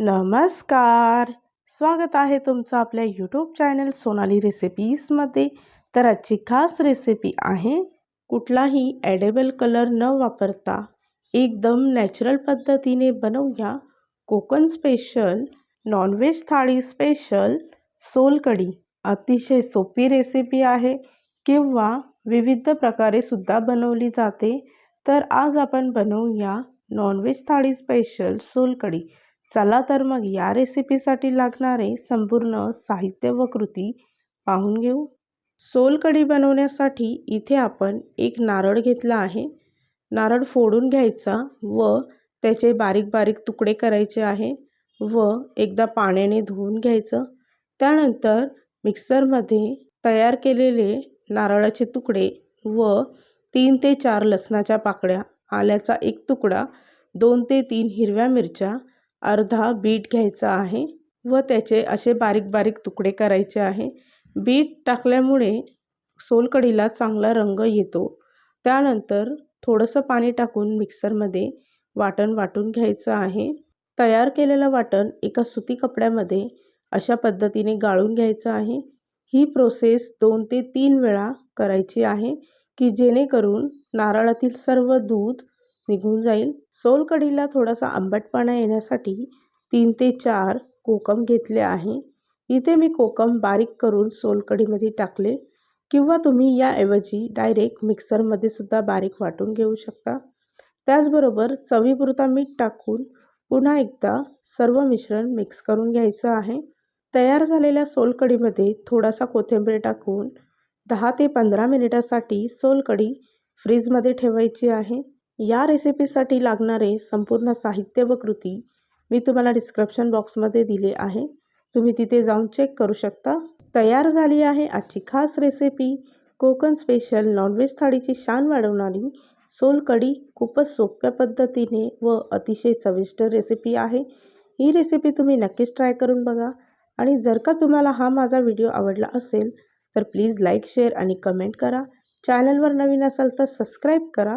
नमस्कार. स्वागत आहे तुमचं आपल्या यूट्यूब चॅनल सोनाली रेसिपीजमध्ये तर आजची खास रेसिपी आहे कुठलाही ॲडेबल कलर न वापरता एकदम नॅचरल पद्धतीने बनवूया Konkan special non veg thali special solkadhi. अतिशय सोपी रेसिपी आहे किंवा विविध प्रकारे सुद्धा बनवली जाते. तर आज आपण बनवूया नॉनव्हेज थाळी स्पेशल सोलकढी. चला तर मग या रेसिपीसाठी लागणारे संपूर्ण साहित्य व कृती पाहून घेऊ. सोलकढी बनवण्यासाठी इथे आपण एक नारळ घेतला आहे. नारळ फोडून घ्यायचा व त्याचे बारीक बारीक तुकडे करायचे आहे व एकदा पाण्याने धुवून घ्यायचं. त्यानंतर मिक्सरमध्ये तयार केलेले नारळाचे तुकडे व तीन ते चार लसणाच्या पाकळ्या आल्याचा एक तुकडा दोन ते तीन हिरव्या मिरच्या अर्धा बीट घ्यायचा आहे व त्याचे असे बारीक बारीक तुकडे करायचे आहे. बीट टाकल्यामुळे सोलकढीला चांगला रंग येतो. त्यानंतर थोडंसं पाणी टाकून मिक्सरमध्ये वाटण वाटून घ्यायचं आहे. तयार केलेलं वाटण एका सुती कपड्यामध्ये अशा पद्धतीने गाळून घ्यायचं आहे. ही प्रोसेस दोन ते तीन वेळा करायची आहे की जेणेकरून नारळातील सर्व दूध निघून जाईल. सोलकढीला थोडासा आंबटपणा येण्यासाठी तीन ते चार कोकम घेतले आहे. इथे मी कोकम बारीक करून सोलकढीमध्ये टाकले किंवा तुम्ही याऐवजी डायरेक्ट मिक्सरमध्ये सुद्धा बारीक वाटून घेऊ शकता. त्याचबरोबर चवीपुरता मीठ टाकून पुन्हा एकदा सर्व मिश्रण मिक्स करून घ्यायचं आहे. तयार झालेल्या सोलकढीमध्ये थोडासा कोथिंबीर टाकून दहा ते पंधरा मिनिटासाठी सोलकढी फ्रीजमध्ये ठेवायची आहे. या रेसिपीसाठी लागणारे संपूर्ण साहित्य व कृती मी तुम्हाला डिस्क्रिप्शन बॉक्समध्ये दिले आहे. तुम्ही तिथे जाऊन चेक करू शकता. तयार झाली आहे आजची खास recipe Konkan special non veg थाळीची शान वाढवणारी सोलकढी खूपच सोप्या पद्धतीने व अतिशय चविष्ट रेसिपी आहे. ही रेसिपी तुम्ही नक्कीच ट्राय करून बघा. आणि जर का तुम्हाला हा माझा व्हिडिओ आवडला असेल तर प्लीज लाईक शेअर आणि कमेंट करा. चॅनलवर नवीन असाल तर सबस्क्राईब करा.